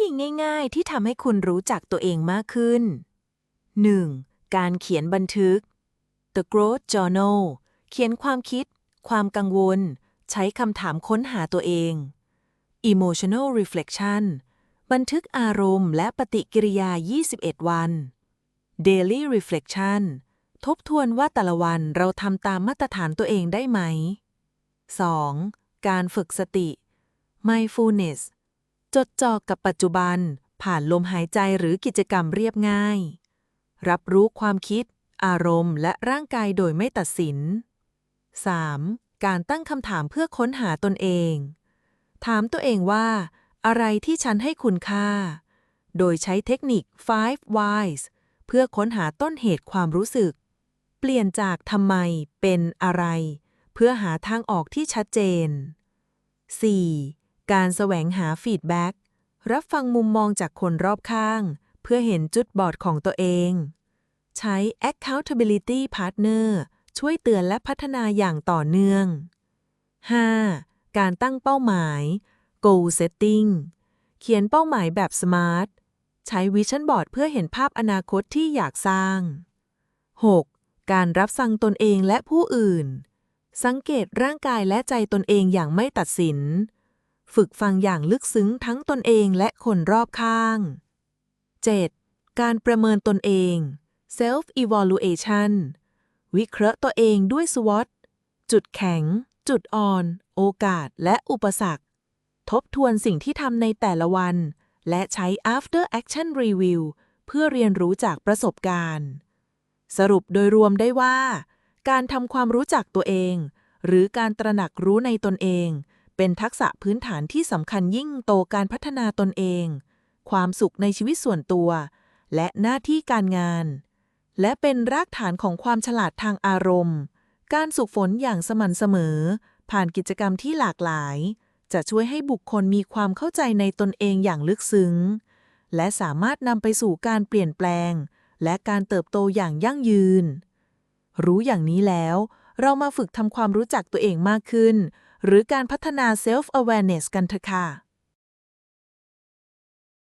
ธีง่ายๆ ที่ทำให้คุณรู้จักตัวเองมากขึ้น 1. การเขียนบันทึก The Growth Journal เขียนความคิด ความกังวล ใช้คำถามค้นหาตัวเอง Emotional Reflection บันทึกอารมณ์และปฏิกิริยา 21 วัน Daily Reflection ทบทวนว่าแต่ละวันเราทำตามมาตรฐานตัวเองได้ไหม 2. การฝึกสติ Mindfulness จดจ่อกับปัจจุบัน ผ่านลมหายใจหรือกิจกรรมเรียบง่าย รับรู้ความคิด อารมณ์ และร่างกายโดยไม่ตัดสิน 3. การตั้งคำถามเพื่อค้นหาตนเอง ถามตัวเองว่า อะไรที่ฉันให้คุณค่า โดยใช้เทคนิค five whys เพื่อค้นหาต้นเหตุความรู้สึก เปลี่ยนจากทำไมเป็นอะไร เพื่อหาทางออกที่ชัดเจน 4. การแสวงหาฟีดแบ็กรับฟังมุมมองจากคนรอบข้าง เพื่อเห็นจุดบอดของตัวเอง ใช้ accountability partner ช่วยเตือนและพัฒนาอย่างต่อเนื่อง 5. การตั้งเป้าหมาย goal setting เขียนเป้าหมายแบบ SMART ใช้วิชั่นบอร์ดเพื่อเห็นภาพอนาคตที่อยากสร้าง 6. การรับฟังตนเองและผู้อื่น สังเกตร่างกายและใจตนเองอย่างไม่ตัดสิน ฝึกฟังอย่างลึกซึ้งทั้งตนเองและคนรอบข้าง 7. การประเมินตนเอง self evaluation วิเคราะห์ตัวเองด้วย SWOT จุดแข็ง จุดอ่อน โอกาส และอุปสรรค ทบทวนสิ่งที่ทำในแต่ละวัน และใช้ after action review เพื่อเรียนรู้จากประสบการณ์ สรุปโดยรวมได้ว่า การทำความรู้จักตัวเอง หรือการตระหนักรู้ในตนเอง เป็นทักษะพื้นฐานที่สำคัญยิ่งโตการพัฒนาตนเอง ความสุขในชีวิตส่วนตัว และหน้าที่การงาน และเป็นรากฐานของความฉลาดทางอารมณ์ การฝึกฝนอย่างสม่ำเสมอ ผ่านกิจกรรมที่หลากหลาย จะช่วยให้บุคคลมีความเข้าใจในตนเองอย่างลึกซึ้ง และสามารถนำไปสู่การเปลี่ยนแปลง และการเติบโตอย่างยั่งยืน รู้อย่างนี้แล้ว เรามาฝึกทำความรู้จักตัวเองมากขึ้น หรือการพัฒนา self awareness กันเถอะค่ะ